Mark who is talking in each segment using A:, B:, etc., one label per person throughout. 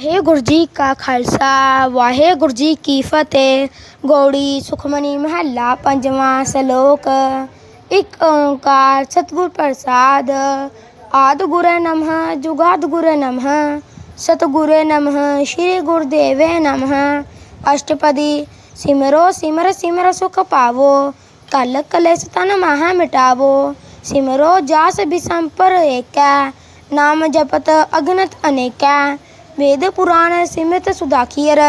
A: वाहे गुरु जी का खालसा वाहे गुरु जी की फतेह। गौड़ी, सुखमनी महला पंजवा श्लोक। एक ओंकार, सतगुर प्रसाद। आदि गुरु नम जुगाद गुरु नम। सतगुर नम, श्री गुरुदेव नम। अष्टपदी, सिमरो, सिमर सिमर सुख पावो। कल कलेश तन महा मिटावो। सिमरो जास भी एक। नाम जपत अगनत अनेका। वेद पुराण सिमृत सुदाखियर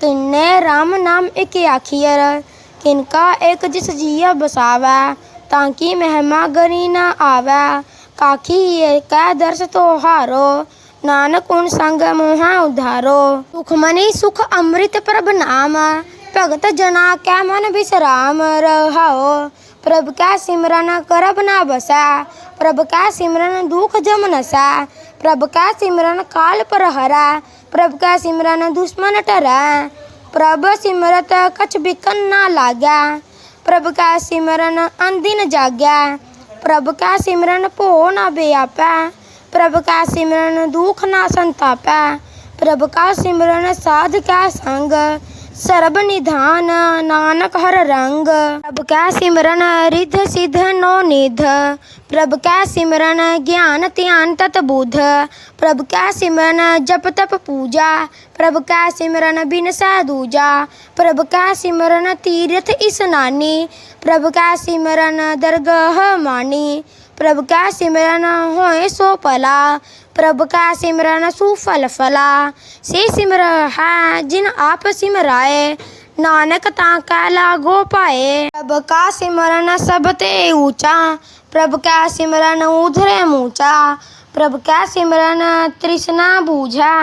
A: किन्ने राम नाम एक आखियर किनका एक जिस जिया बसावै ताकि महिमा गरी न आवै काखी कै दर्श तो हारो नानक उन संग मोहा उधारो सुखमनी सुख अमृत प्रभ नाम भगत जना कै मन विश्राम रहाओ प्रभ कै सिमरन करब ना बसै प्रभ कै सिमरन दुख जम नसै प्रभ कै सिमरन काल पर हरै प्रभ कै सिमरन दुश्मन टरै प्रभ सिमरत कछ बिकन ना लागै प्रभ कै सिमरन अनदिन जागै प्रभ कै सिमरन भो ना बेआपै प्रभ कै सिमरन दुख ना संतापै प्रभ कै सिमरन साध कै संग सर्ब निधान नानक हर रंग। प्रभ का सिमरन, रिध सिद्ध नो निध। प्रभ का सिमरन, ज्ञान त्यान तत बुध। प्रभ का सिमरन, जप तप पूजा। प्रभ का सिमरन बिन सा दूजा। प्रभ का सिमरन, तीर्थ इस स्नानी प्रभ का सिमरन, दरगह मानी। प्रभु का सिमरन होए सो पला प्रभु का सिमरन सुफल फला से सिमर है, जिन आप सिमराए। नानक ताका लागो पाए। प्रभु का सिमरन सब ते ऊँचा। प्रभु का सिमरन उधरे मूचा। प्रभु का सिमरन तृष्णा बूझा।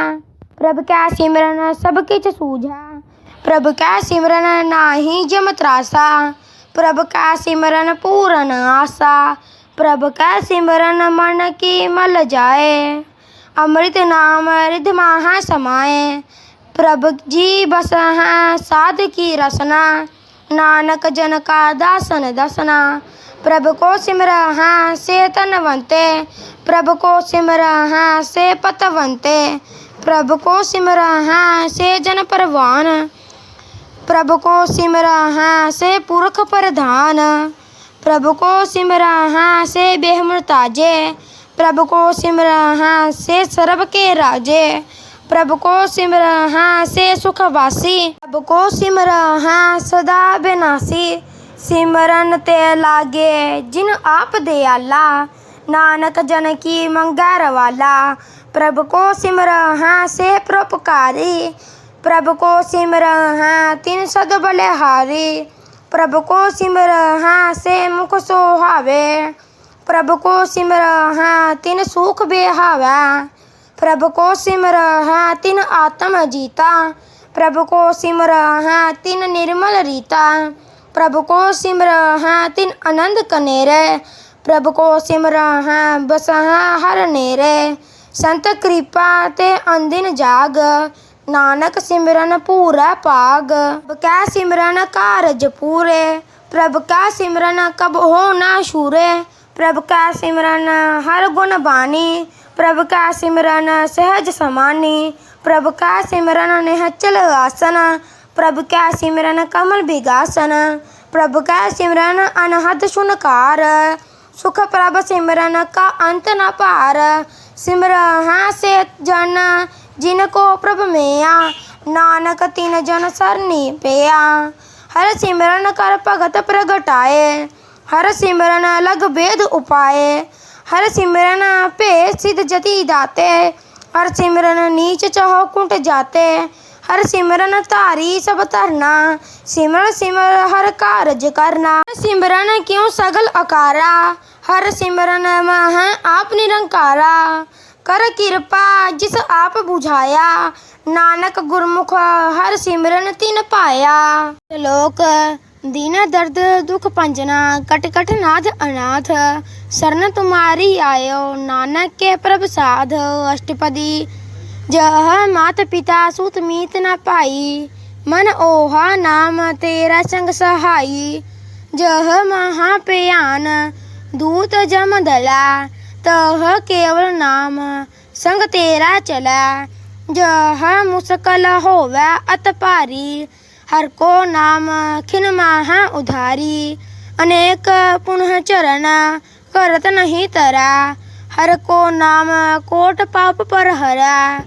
A: प्रभु का सिमरन सब किच सूझा। प्रभु का सिमरन नाही जम त्रासा। प्रभु का सिमरन पूरन आशा प्रभ का सिमरन मन की मल जाए अमृत नाम रिध महा समाए प्रभ जी बस हैं साध की रसना नानक जन का दासन दसना प्रभ को सिमर हैं से तनवंते प्रभ को सिमर हैं से पतवंते प्रभ को सिमर हैं से जन परवान प्रभ को सिमर हैं से पुरख प्रधान प्रभु को सिमरा हाँ से बेहमर ताजे प्रभु को सिमरा हाँ से सर्व के राजे। प्रभु को सिमरा हाँ से सुखवासी। प्रभु को सिमरा हाँ सदा बिनासी सिमरन ते लागे जिन आप दयाला। नानक जन की मंगर वाला। प्रभु को सिमर हाँ से परोपकारी। प्रभु को सिमर हाँ तीन सद बलिहारी। ਪ੍ਰਭ ਕੋ ਸਿਮਰਹਾ ਸੇ ਮੁਖ ਸੋਹਾਵੇ ਪ੍ਰਭ ਕੋ ਸਿਮਰਹਾ ਤਿਨ ਸੁਖ ਬਿਹਾਵੈ। ਪ੍ਰਭ ਕੋ ਸਿਮਰਹਾ ਤਿਨ ਆਤਮ ਜੀਤਾ। ਪ੍ਰਭ ਕੋ ਸਿਮਰਹਾ ਤਿਨ ਨਿਰਮਲ ਰੀਤਾ। ਪ੍ਰਭ ਕੋ ਸਿਮਰਹਾ ਤਿਨ ਆਨੰਦ ਕਨੇਰੇ। ਪ੍ਰਭ ਕੋ ਸਿਮਰਹਾ ਬਸਹਾ ਹਰ ਨੇਰੇ। ਸੰਤ ਕਿਰਪਾ ਤੇ ਅੰਦਿਨ ਜਾਗ। नानक सिमरन पूरा पाग। कै सिमरन कारज पूरे? प्रभ कै सिमरन कब हो ना सूरे प्रभ कै सिमरन हर गुण बानी? प्रभ कै सिमरन सहज समानी? प्रभ कै सिमरन निहचल आसन? प्रभ कै सिमरन कमल बिगासन? प्रभ कै सिमरन अनहद सुनकार? सुख प्रभ सिमरन का अंत न पार? सिमरह से जन जिनको प्रभ मेया, नानक तिन जन सरनी पेया हर सिमरन कर भगत प्रगटाए, हर सिमरन अलग भेद उपाए। हर सिमरन पे सिद्ध जति दाते, हर सिमरन नीच चहो कुंट जाते। हर सिमरन तारी सब तरना सिमर सिमर हर कारज करना। सिमरन क्यों सगल अकारा, हर सिमरन मह आप निरंकारा। ਕਰ ਕਿਰਪਾ, ਜਿਸ ਆਪ 부ਝਾਇਆ ਨਾਨਕ ਗੁਰਮੁਖ ਹਰ ਸਿਮਰਨ ਤਿਨ ਪਾਇਆ। ਸ਼ਲੋਕ, ਦੀਨਾ ਦਰਦ ਦੁਖ ਪੰਜਨਾ, ਕਟ ਕਟ ਨਾਥ ਅਨਾਥ। ਸਰਨ ਤੁਮਾਰੀ ਆਇਓ, ਨਾਨਕ ਕੇ ਪ੍ਰਭ ਸਾਧ। ਅਸ਼ਟਪਦੀ, ਜਹ ਮਾਤ ਪਿਤਾ ਸੁਤ ਮੀਤ ਨਾ ਭਾਈ ਮਨ ਓਹਾ ਨਾਮ ਤੇਰਾ ਸੰਗ ਸਹਾਈ। ਜਹ ਮਹਾ ਪਿਆਨ, ਦੂਤ ਜਮ ਦਲਾ। तह केवल नाम, संग तेरा चला। जह मुस्कल होवे अत पारी, हर को नाम खिन माह उधारी। अनेक पुनः चरण करत नहीं तरा, हर को नाम कोट पाप पर हरा।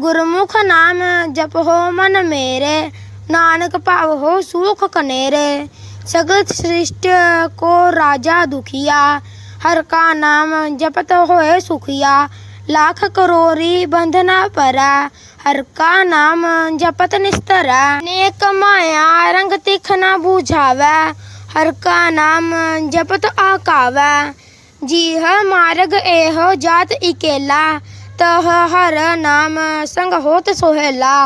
A: गुरमुख नाम जप हो मन मेरे, नानक पाव हो सुख कनेरे। सगत सृष्ट को राजा दुखिया हर का नाम जपत होए सुखिया लाख करोरी बंधना परा हर का नाम जपत निस्तरा नेक माया रंग तिखना बुझावे हर का नाम जपत आकावे जीह मार्ग एहो जात इकेला तह हर नाम संग होत सोहेला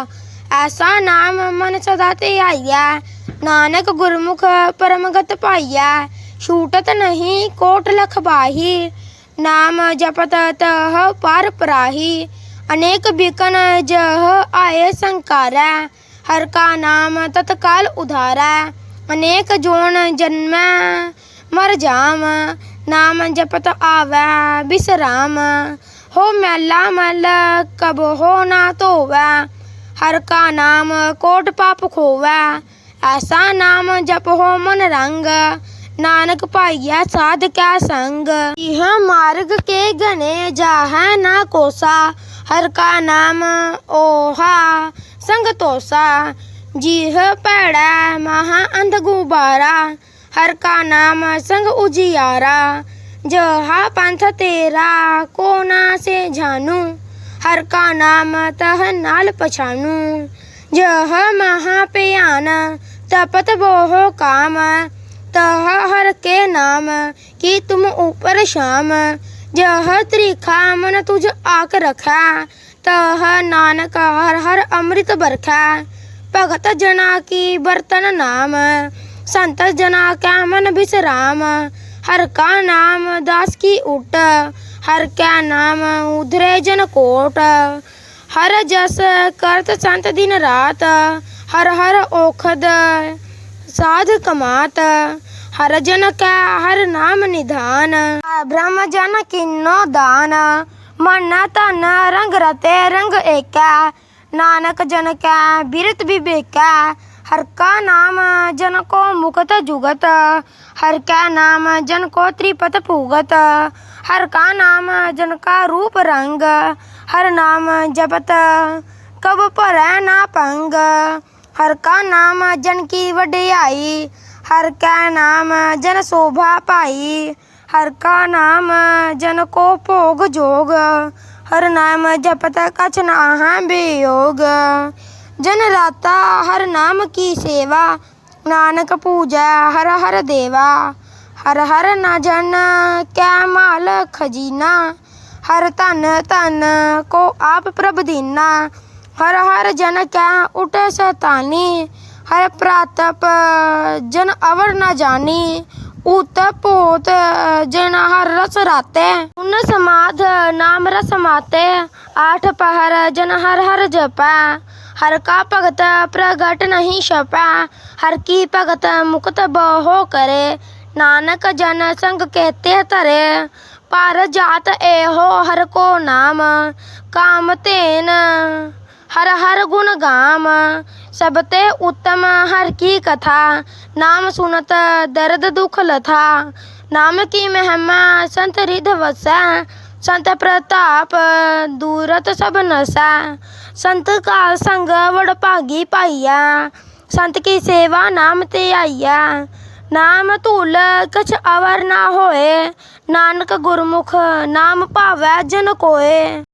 A: ਐਸਾ ਨਾਮ ਮਨ ਸਦਾ ਤੇ ਆਈਐ ਨਾਨਕ ਗੁਰਮੁਖ ਪਰਮਗਤ ਪਾਈਐ ਛੂਟਤ ਨਹੀਂ ਕੋਟ ਲਖ ਬਾਹੀ ਨਾਮ ਜਪਤ ਤਹ ਪਰ ਪਰਾਹੀ ਅਨੇਕ ਬਿਕਨ ਜਹ ਆਏ ਸੰਕਾਰੈ ਹਰ ਕਾ ਨਾਮ ਤਤਕਾਲ ਉਧਾਰੈ ਅਨੇਕ ਜੋਨ ਜਨਮੈ ਮਰ ਜਾਮ ਨਾਮ ਜਪਤ ਆਵੈ ਬਿਸਰਾਮ ਹੋ ਮੈਲਾ ਮਲ ਕਬ ਹੋ ਨਾ ਧੋਵੈ ਹਰ ਕਾ ਨਾਮ ਕੋਟ ਪਾਪ ਖੋਵੈ ਐਸਾ ਨਾਮ ਜਪ ਹੋ ਮਨ ਰੰਗ नानक पाइया साध क्या संग? यह मार्ग के घने है ना कोसा, हर का नाम ओहा, संग तोसा। जीह पड़ा महा अंध गुबारा हर का नाम संग उजियारा। जहा पंथ तेरा कोना से जानू, हर का नाम तह नाल पछानू। जह महा पयान, तपत बोहो काम तह हर के नाम की तुम ऊपर शाम जह त्रिखा मन तुझ आक रखा तह नानक हर हर अमृत बरखा भगत जना की बर्तन नाम संत जना का मन विश्राम हर का नाम दास की उट हर क्या नाम उधरे जन कोट हर जस करत संत दिन रात हर हर ओखद साध कमात, हर जन का हर नाम निधान। ब्रह्म जन किन्नो दान मन तन रंग रते रंग एका। नानक जन का बिरत विवेका हर का नाम जन को मुकत जुगत। हर का नाम जन को त्रिपत पूगत। हर का नाम जन का रूप रंग। हर नाम जपत, कब पर ना पंग। ਹਰ ਕਾ ਨਾਮ ਜਨ ਕੀ ਵਡਿਆਈ, ਹਰ ਕੈ ਨਾਮ ਜਨ ਸੋਭਾ ਪਾਈ, ਹਰ ਕਾ ਨਾਮ ਜਨ ਕੋ ਭੋਗ ਜੋਗ, ਹਰ ਨਾਮ ਜਪਤ ਕਛ ਨਾਹਾਂ ਬਿਯੋਗ। ਜਨ ਰਾਤਾ ਹਰ ਨਾਮ ਕੀ ਸੇਵਾ, ਨਾਨਕ ਪੂਜੈ ਹਰ ਹਰ ਦੇਵਾ, ਹਰ ਹਰ ਨਾ ਜਨ ਕੈ ਮਾਲ ਖਜੀਨਾ, ਹਰ ਧਨ ਧਨ ਕੋ ਆਪ ਪ੍ਰਭ ਦੀਨਾ हर हर जन क्या उठ सतानी हर प्रातप जन अवर न जानी उत पोत जन हर रस राते उन समाध नाम रस माते आठ पहर जन हर हर जपा हर का भगत प्रगट नहीं छपा हर की भगत मुक्त बहो करे नानक जन संग कहते तरे पर जात एहो हर को नाम काम तेन हर गुन गाम। सबते उत्तम हर की कथा। नाम सुनत दर्द दुख लथा। नाम की महिमा संत रिध वसा। संत प्रताप दूरत सब नसा। संत का संग वड़ भागी पाइया संत की सेवा नाम ते आइया नाम धूल कछ अवर ना होए। नानक गुरमुख नाम पावै जन कोय